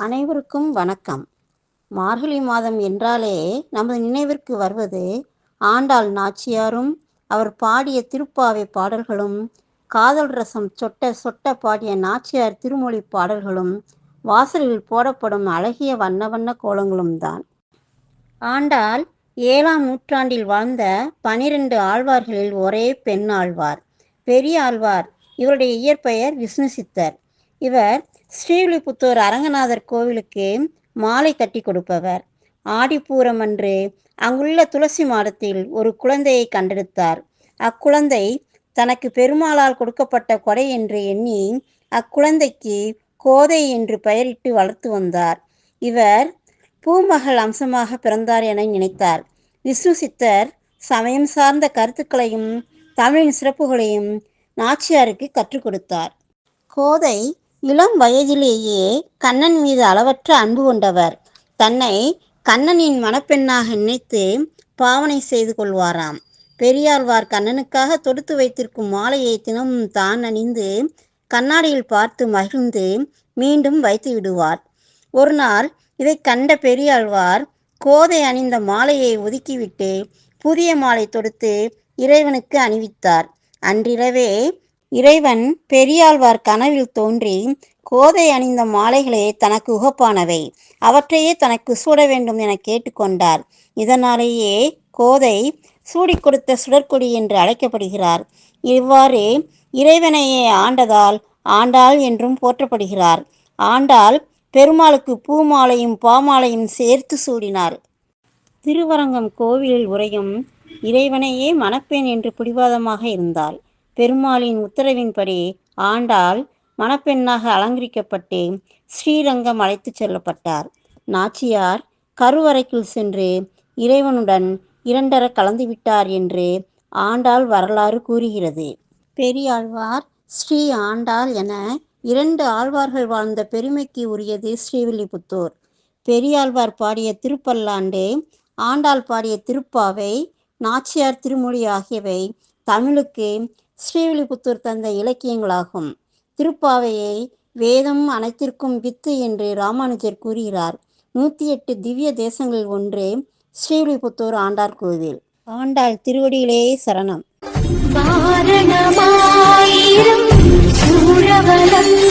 அனைவருக்கும் வணக்கம். மார்கழி மாதம் என்றாலே நமது நினைவிற்கு வருவது ஆண்டாள் நாச்சியாரும் அவர் பாடிய திருப்பாவை பாடல்களும் காதல் ரசம் சொட்ட சொட்ட பாடிய நாச்சியார் திருமொழி பாடல்களும் வாசலில் போடப்படும் அழகிய வண்ண வண்ண கோலங்களும் தான். ஆண்டாள் ஏழாம் நூற்றாண்டில் வாழ்ந்த பனிரெண்டு ஆழ்வார்களில் ஒரே பெண் ஆழ்வார். பெரிய ஆழ்வார். இவருடைய இயற்பெயர் விஷ்ணு சித்தர் இவர் ஸ்ரீவில்லிபுத்தூர் அரங்கநாதர் கோவிலுக்கு மாலை கட்டி கொடுப்பவர். ஆடிப்பூரம் அன்று அங்குள்ள துளசி மாடத்தில் ஒரு குழந்தையை கண்டெடுத்தார். அக்குழந்தை தனக்கு பெருமாளால் கொடுக்கப்பட்ட கொடை என்று எண்ணி அக்குழந்தைக்கு கோதை என்று பெயரிட்டு வளர்த்து வந்தார். இவர் பூமகள் அம்சமாக பிறந்தார் என நினைத்தார். விஷ்ணு சித்தர் சமயம் சார்ந்த கருத்துக்களையும் தமிழின் சிறப்புகளையும் நாச்சியாருக்கு கற்றுக் கொடுத்தார். கோதை இளம் வயதிலேயே கண்ணன் மீது அளவற்ற அன்பு கொண்டவர். தன்னை கண்ணனின் மணப்பெண்ணாக நினைத்து பாவனை செய்து கொள்வாராம். பெரியாழ்வார் கண்ணனுக்காக தொடுத்து வைத்திருக்கும் மாலையை தினமும் தான் அணிந்து கண்ணாடியில் பார்த்து மகிழ்ந்து மீண்டும் வைத்து விடுவார். ஒரு நாள் இதை கண்ட பெரியாழ்வார் கோதை அணிந்த மாலையை ஒதுக்கிவிட்டு புதிய மாலை தொடுத்து இறைவனுக்கு அணிவித்தார். அன்றிரவே இறைவன் பெரியாழ்வார் கனவில் தோன்றி கோதை அணிந்த மாலைகளே தனக்கு உகப்பானவை. அவற்றையே தனக்கு சூட வேண்டும் என கேட்டுக்கொண்டார். இதனாலேயே கோதை சூடிக் கொடுத்த சுடற்கொடி என்று அழைக்கப்படுகிறார். இவ்வாறு இறைவனையே ஆண்டதால் ஆண்டாள் என்றும் போற்றப்படுகிறார். ஆண்டாள் பெருமாளுக்கு பூமாலையும் பாமாலையும் சேர்த்து சூடினார். திருவரங்கம் கோவிலில் உரையும் இறைவனையே மணப்பேன் என்று பிடிவாதமாக இருந்தாள். பெருமாளின் உத்தரவின்படி ஆண்டாள் மணப்பெண்ணாக அலங்கரிக்கப்பட்டு ஸ்ரீரங்கம் அழைத்துச் செல்லப்பட்டார். நாச்சியார் கருவறைக்குள் சென்று இறைவனுடன் இரண்டர கலந்துவிட்டார் என்று ஆண்டாள் வரலாறு கூறுகிறது. பெரியாழ்வார் ஸ்ரீ ஆண்டாள் என இரண்டு ஆழ்வார்கள் வாழ்ந்த பெருமைக்கு உரியது ஸ்ரீவில்லிபுத்தூர். பெரியாழ்வார் பாடிய திருப்பல்லாண்டு ஆண்டாள் பாடிய திருப்பாவை நாச்சியார் திருமொழி ஆகியவை தமிழுக்கு ஸ்ரீவில்லிபுத்தூர் தந்த இலக்கியங்களாகும். திருப்பாவையை வேதம் அனைத்திற்கும் வித்து என்று ராமானுஜர் கூறுகிறார். நூற்றி எட்டு திவ்ய தேசங்களில் ஒன்று ஸ்ரீவில்லிபுத்தூர் ஆண்டார் கோவில். ஆண்டாள் திருவடியிலே சரணம். வாரணமாயிரம் சூழவலம்